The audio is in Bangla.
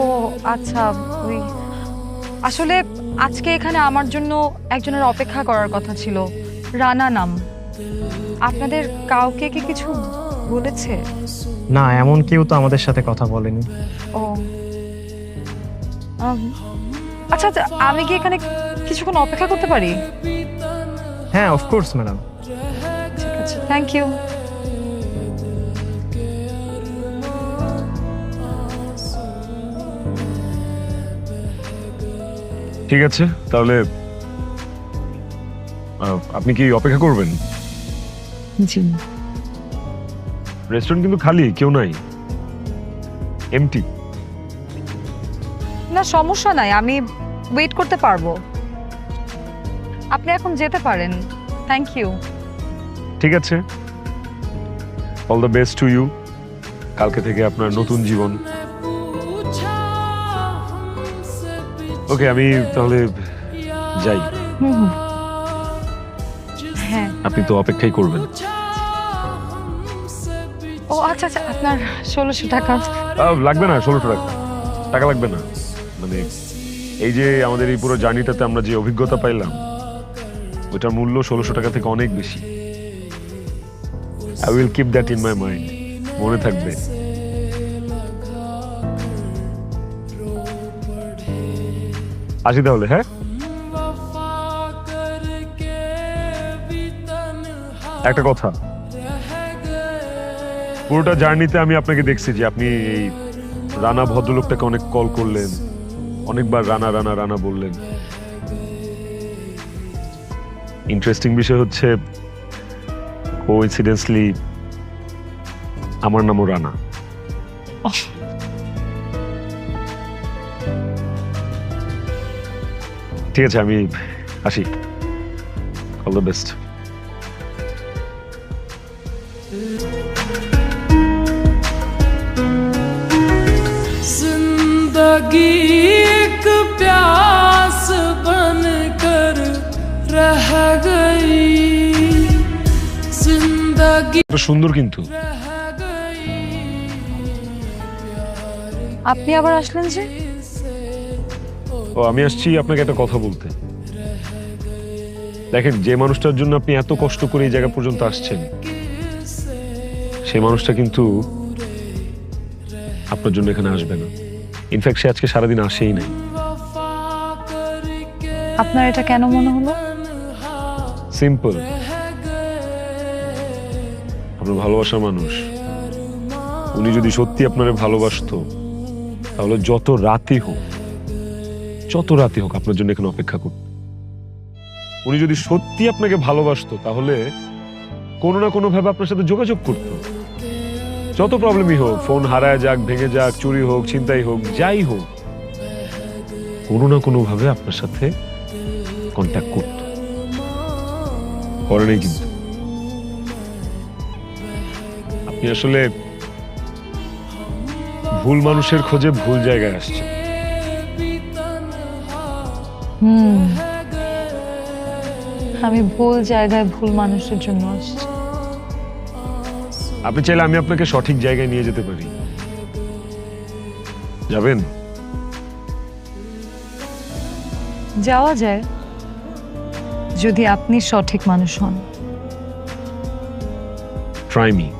ও আচ্ছা ওই আসলে আজকে এখানে আমার জন্য একজনের অপেক্ষা করার কথা ছিল রানা নাম। আপনাদের কাউকে কি কিছু বলেছে? না এমন কেউ তো আমাদের সাথে কথা বলেনি। ও আচ্ছা আচ্ছা আমি কি এখানে কিছুক্ষণ অপেক্ষা করতে পারি? হ্যাঁ অফকোর্স ম্যাডাম ঠিক আছে থ্যাংক ইউ ঠিক আছে তাহলে আপনি কি অপেক্ষা করবেন? জি রেস্টুরেন্ট কিন্তু খালি কেউ নাই। এমটি না সমস্যা নাই আমি ওয়েট করতে পারব। আপনি এখন যেতে পারেন। থ্যাংক ইউ ঠিক আছে। All the best to you কালকে থেকে আপনার নতুন জীবন। ওকে আমি তাহলে যাই। হ্যাঁ। আপনি তো অপেক্ষাই করবেন। ও আচ্ছা আচ্ছা আপনার ষোলোশো টাকা। আহ, লাগবে না ষোলোশো টাকা। টাকা লাগবে না। মানে এই যে আমাদের এই পুরো জার্নিটাতে আমরা যে অভিজ্ঞতা পাইলাম ওটার মূল্য ষোলোশো টাকা থেকে অনেক বেশি। I will keep that in my mind মনে থাকবে। আসি তাহলে হ্যাঁ? একটা কথা। পুরোটা জার্নিতে আমি আপনাকে দেখছি যে আপনি এই রানা ভদ্রলোকটাকে অনেক কল করলেন, অনেকবার রানা রানা রানা বললেন। ইন্টারেস্টিং বিষয় হচ্ছে ও কোইন্সিডেন্সলি আমার নামও রানা। ঠিক আছে আমি আসি অল দ্য বেস্ট जिंदगी एक प्यास बन कर रह गई जिंदगी এটা সুন্দর কিন্তু रह गई আপনি আবার আসলেন যে ও আমি আসছি আপনাকে একটা কথা বলতে। দেখেন যে মানুষটার জন্য আপনি এত কষ্ট করে এই জায়গা পর্যন্ত আসছেন সেই মানুষটা কিন্তু আপনার জন্য এখানে আসবে না। ইনফ্যাক্ট সে আজকে সারাদিন আসেই নাই। আপনার এটা কেন মনে হলো? সিম্পল আপনার ভালোবাসার মানুষ। উনি যদি সত্যি আপনারে ভালোবাসত তাহলে যত রাতই হোক যত রাতে হোক আপনার জন্য এখানে অপেক্ষা করত উনি যদি সত্যি আপনাকে ভালোবাসতো, তাহলে কোনো না কোনো ভাবে আপনার সাথে যোগাযোগ করতো। যত প্রবলেমই হোক ফোন হারায় যাক, ভেঙে যাক, চুরি হোক, ছিনতাই হোক, যাই হোক, কোনো না কোনো ভাবে আপনার সাথে কন্ট্যাক্ট করতো। করেনি কিন্তু। আপনি আসলে ভুল মানুষের খোঁজে ভুল জায়গায় আসছেন। হুম। আমি ভুল জায়গায় ভুল মানুষের জন্য আসছি। আপনি চাইলে আমি আপনাকে সঠিক জায়গায় নিয়ে যেতে পারি। যাবেন? যাওয়া যায় যদি আপনি সঠিক মানুষ হন। Try me